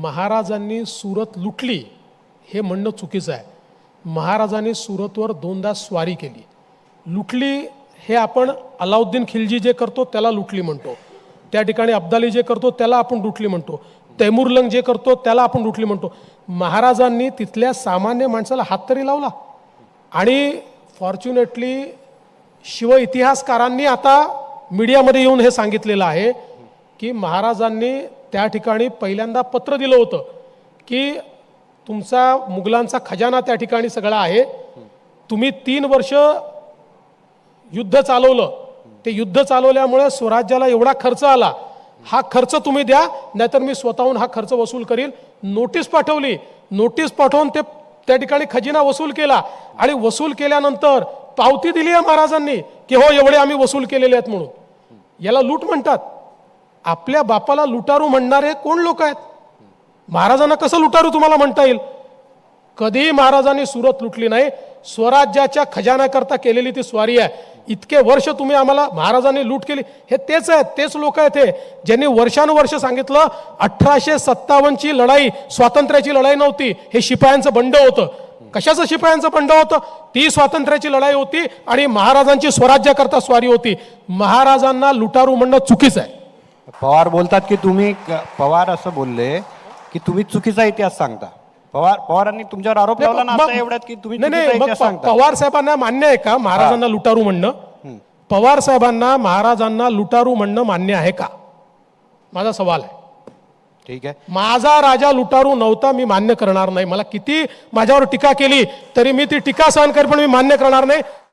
महाराजांनी सुरत लुटली हे म्हणणं चुकीचं आहे. महाराजांनी सुरतवर दोनदा स्वारी केली. लुटली हे आपण अलाउद्दीन खिलजी जे करतो त्याला लुटली म्हणतो. त्या ठिकाणी अब्दाली जे करतो त्याला आपण लुटली म्हणतो. तैमूरलंग जे करतो त्याला आपण लुटली म्हणतो. महाराजांनी तिथल्या सामान्य माणसाला हात तरी लावला. आणि फॉर्च्युनेटली शिव इतिहासकारांनी आता मीडियामध्ये येऊन हे सांगितलेलं आहे की महाराजांनी त्या ठिकाणी पहिल्यांदा पत्र दिलं होतं की तुमचा मुघलांचा खजाना त्या ठिकाणी सगळा आहे. तुम्ही तीन वर्ष युद्ध चालवलं. ते युद्ध चालवल्यामुळे स्वराज्याला एवढा खर्च आला. हा खर्च तुम्ही द्या नाहीतर मी स्वतःहून हा खर्च वसूल करील नोटीस पाठवली. नोटीस पाठवून ते त्या ठिकाणी खजिना वसूल केला. आणि वसूल केल्यानंतर पावती दिली आहे महाराजांनी की हो एवढे आम्ही वसूल केलेले आहेत म्हणून. याला लूट म्हणतात. आपल्या बापाला लुटारू म्हणणारे कोण लोक आहेत? महाराजांना कसं लुटारू तुम्हाला म्हणता येईल? कधीही महाराजांनी सुरत लुटली नाही. स्वराज्याच्या खजान्याकरता केलेली ती स्वारी आहे. इतके वर्ष तुम्ही आम्हाला महाराजांनी लूट केली. हे तेच आहेत तेच लोक आहेत हे. ज्यांनी वर्षानुवर्ष सांगितलं अठराशे सत्तावन्नची लढाई स्वातंत्र्याची लढाई नव्हती. हे शिपायांचं बंड होतं. कशाचं शिपायांचं बंड होतं? ती स्वातंत्र्याची लढाई होती आणि महाराजांची स्वराज्याकरता स्वारी होती. महाराजांना लुटारू म्हणणं चुकीचं आहे. पवार बोलतात की तुम्ही पवार असं बोलले की तुम्ही चुकीचा इतिहास सांगता. पवार पवारांनी तुमच्यावर आरोप लावला ना एवढ्यात की तुम्ही नाही चुकीचा नाही मग इतिहास प- सांगता. पवार साहेबांना मान्य आहे का? महाराजांना लुटारू म्हणणं? पवार साहेबांना महाराजांना लुटारू म्हणणं मान्य आहे का? माझा सवाल आहे. ठीक आहे. माझा राजा लुटारू नव्हता मी मान्य करणार नाही. मला किती माझ्यावर टीका केली तरी मी ती टीका सहन करेन पण मी मान्य करणार नाही.